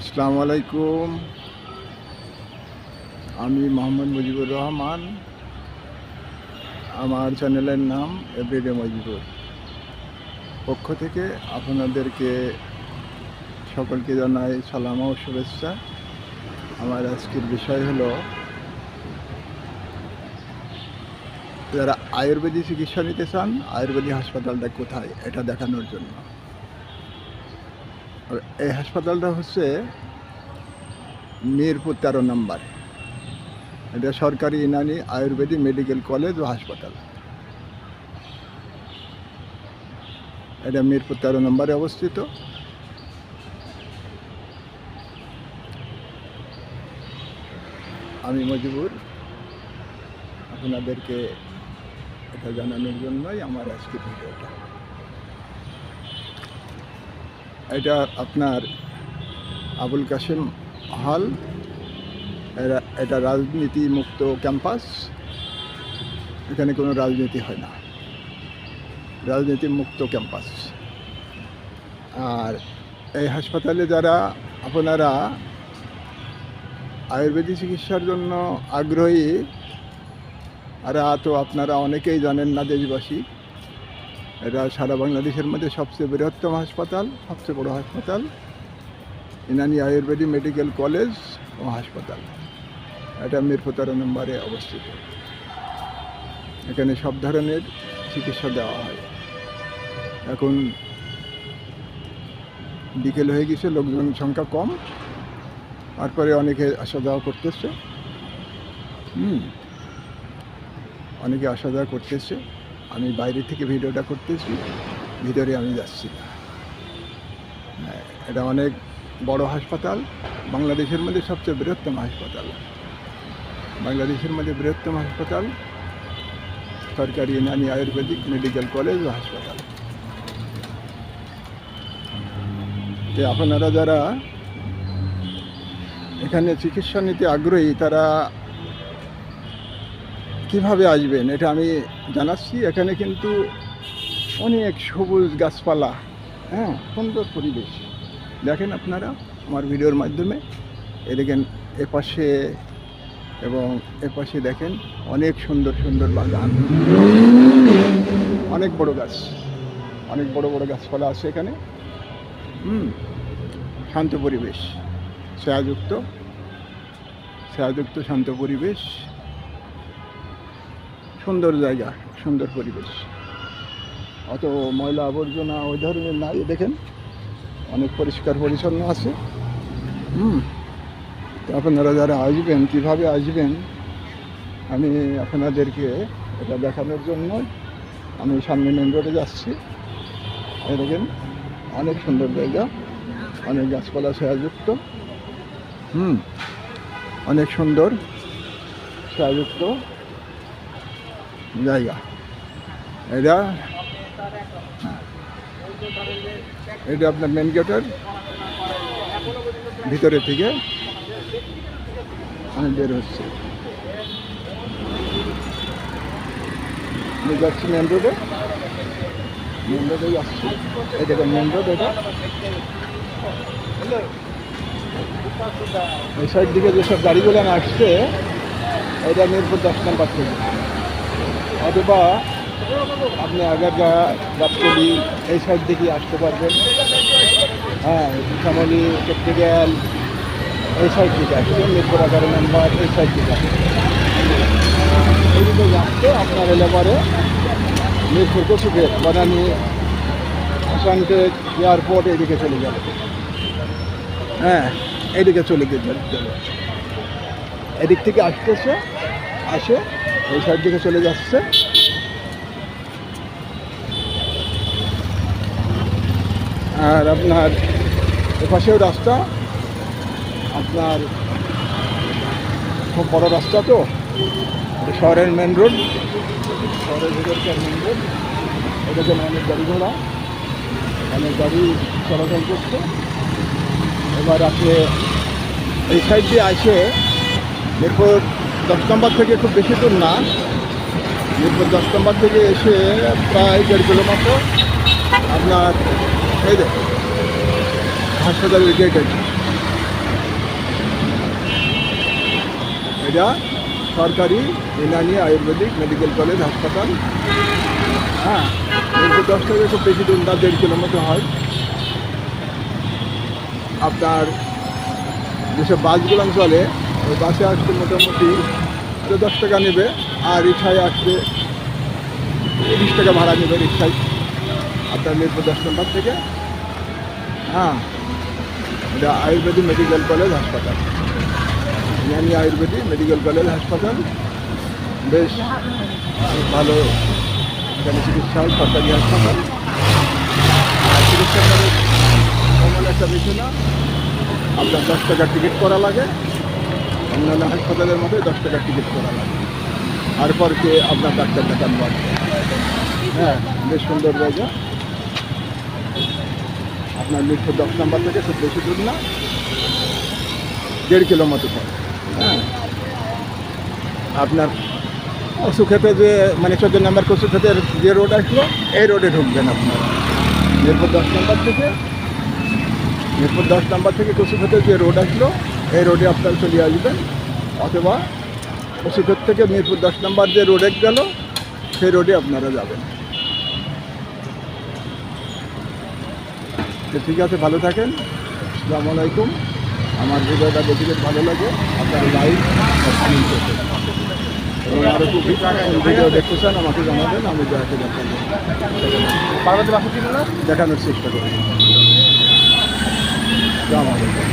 আসসালামু আলাইকুম। আমি মোহাম্মদ মুজিবুর রহমান। আমার চ্যানেলের নাম এভরিডে মজিবুর। পক্ষ থেকে আপনাদেরকে সকলকে জানাই সালাম ও শুভেচ্ছা। আমার আজকের বিষয় হলো, যারা আয়ুর্বেদিক চিকিৎসা নিতে চান, আয়ুর্বেদিক হাসপাতালটা কোথায়, এটা দেখানোর জন্য। এই হাসপাতালটা হচ্ছে মিরপুর তেরো নম্বর। এটা সরকারি ইনানি আয়ুর্বেদিক মেডিকেল কলেজ ও হাসপাতাল। এটা মিরপুর তেরো নম্বরে অবস্থিত। আমি মজিবুর, আপনাদেরকে এটা জানানোর জন্যই আমার আজকে ভিডিওটা। এটা আপনার আবুল কাশেম হল এটা রাজনীতি মুক্ত ক্যাম্পাস। এখানে কোনো রাজনীতি হয় না। রাজনীতি মুক্ত ক্যাম্পাস। আর এই হাসপাতালে যারা, আপনারা আয়ুর্বেদিক চিকিৎসার জন্য আগ্রহী আর তো আপনারা অনেকেই জানেন না দেশবাসী। এটা সারা বাংলাদেশের মধ্যে সবচেয়ে বৃহত্তম হাসপাতাল, সবচেয়ে বড় হাসপাতাল। ইনানি আয়ুর্বেদিক মেডিকেল কলেজ ও হাসপাতাল। এটা মিরপুর তেরো নম্বরে অবস্থিত। এখানে সব ধরনের চিকিৎসা দেওয়া হয়। এখন বিকেল হয়ে গেছে, লোকজন সংখ্যা কম। তারপরে অনেকে আসা যাওয়া করতেছে। হুম। অনেকে আসা যাওয়া করতেছে। আমি বাইরে থেকে ভিডিওটা করতেছি, ভিতরে আমি যাচ্ছি না। এটা অনেক বড় হাসপাতাল, বাংলাদেশের মধ্যে সবচেয়ে বৃহত্তম হাসপাতাল। বাংলাদেশের মধ্যে বৃহত্তম হাসপাতাল সরকারি নানি আয়ুর্বেদিক, মেডিকেল কলেজ ও হাসপাতাল। তো আপনারা যারা এখানে চিকিৎসা নিতে আগ্রহী, তারা কীভাবে আসবেন এটা আমি জানাচ্ছি। এখানে কিন্তু অনেক সবুজ গাছপালা হ্যাঁ সুন্দর পরিবেশ। দেখেন আপনারা আমার ভিডিওর মাধ্যমে। এ দেখেন এপাশে এবং এপাশে দেখেন অনেক সুন্দর সুন্দর বাগান। অনেক বড় গাছ, অনেক বড় বড় গাছপালা আছে এখানে। হুম, শান্ত পরিবেশ, ছায়াযুক্ত ছায়াযুক্ত, শান্ত পরিবেশ। সুন্দর জায়গা, সুন্দর পরিবেশ। অত ময়লা আবর্জনা ওই ধরনের নাই, দেখেন। অনেক পরিষ্কার পরিচ্ছন্ন আছে। হুম। তো আপনারা যারা আসবেন, কীভাবে আসবেন, আমি আপনাদেরকে এটা দেখানোর জন্য আমি সামনে মেন রোডে যাচ্ছি। দেখেন, অনেক সুন্দর জায়গা, অনেক গাছপালা ছায়াযুক্ত। হুম। অনেক সুন্দর ছায়াযুক্ত। জায়গা এটা এটা আপনার মেন গেটের ভিতরে থেকে আমি বের হচ্ছে। আমি যাচ্ছি মেন রোডে মেন রোডে যাচ্ছি দেখেন মেন রোড এটা। এই সাইড দিকে যেসব গাড়িগুলো আসছে, এটা মিরপুর দশ নাম্বার থেকে। অথবা আপনি আগারগা গাবতলি এই সাইড দিকে আসতে পারবেন। হ্যাঁ শ্যামলি টেকনিক্যাল এই সাইড থেকে আসছে মিরপুর এগারো নাম্বার এই সাইড থেকে আসছে এইদিকে আসতে আপনার এলাকারে মিরপুর কচুগেট বানানি আসানটেক এয়ারপোর্ট এইদিকে চলে যাবে। হ্যাঁ এইদিকে চলে গেছে এদিক থেকে আসতেছে, আসে এই সাইড দিকে চলে যাচ্ছে। আর আপনার এপাশেও রাস্তা। আপনার খুব বড় রাস্তা তো। শহরের মেন রোড শহরের ভিতরকার মেন রোড এটা এটাতে অনেক গাড়ি ঘোড়া। অনেক গাড়ি চলাচল করছে। এবার আপনি এই সাইড দিয়ে আসে এরপর দশ নম্বর থেকে খুব বেশি দূর না। এরপর দশ নম্বর থেকে এসে প্রায় দেড় কিলোমিটার আপনার, এই দেখ হাসপাতালের গেট আছে এটা সরকারি ইনানি আয়ুর্বেদিক মেডিকেল কলেজ হাসপাতাল। হ্যাঁ এরপর দশ থেকে খুব বেশি দূর না, দেড় কিলোমিটার হয়। আপনার যেসব বাসগুলো চলে ওই বাসে আসতে মোটামুটি দশ টাকা নেবে আর রিক্সায় আসতে তিরিশ টাকা ভাড়া নেবে রিক্সায়। আপনার মিরপুর দশ নম্বর থেকে হ্যাঁ এটা আয়ুর্বেদিক মেডিকেল কলেজ হাসপাতাল। ইয়ানি আয়ুর্বেদিক মেডিকেল কলেজ হাসপাতাল। বেশ ভালো এখানে চিকিৎসা হয়, সরকারি হাসপাতাল। আর চিকিৎসা তেমন একটা বেশি না আপনার দশ টাকার টিকিট করা লাগে। অন্যান্য হাসপাতালের মধ্যে দশ টাকার টিকিট করা লাগে। তারপর কে আপনার ডাক্তার দেখান হ্যাঁ বেশ সুন্দর জায়গা। আপনার মিরপুর দশ নম্বর থেকে খুব বেশি দূর না। দেড় কিলোমিটার পর হ্যাঁ। আপনার কচু খেতে যে মানে চোদ্দ নম্বর কচু খেতের যে রোড আসলো, এই রোডে ঢুকবেন আপনার। মিরপুর দশ নম্বর থেকে মিরপুর দশ নম্বর থেকে কচু খেতে যে রোড আসলো এই রোডে আপনারা চলে আসবেন। অথবা কচুক্ষেত থেকে মিরপুর দশ নম্বর যে রোডে গেল সেই রোডে আপনারা যাবেন। ঠিক আছে ভালো থাকেন। আসসালামু আলাইকুম। আমার ভিডিওটা দেখে ভালো লাগে আপনার লাইক কমেন্ট করবেন। এবং আরও খুব ভিডিও দেখতে চান আমাকে জানাবেন আমি যাকে দেখাবো। পার্বতী বাসা দেখানোর চেষ্টা করব। আসসালামু আলাইকুম।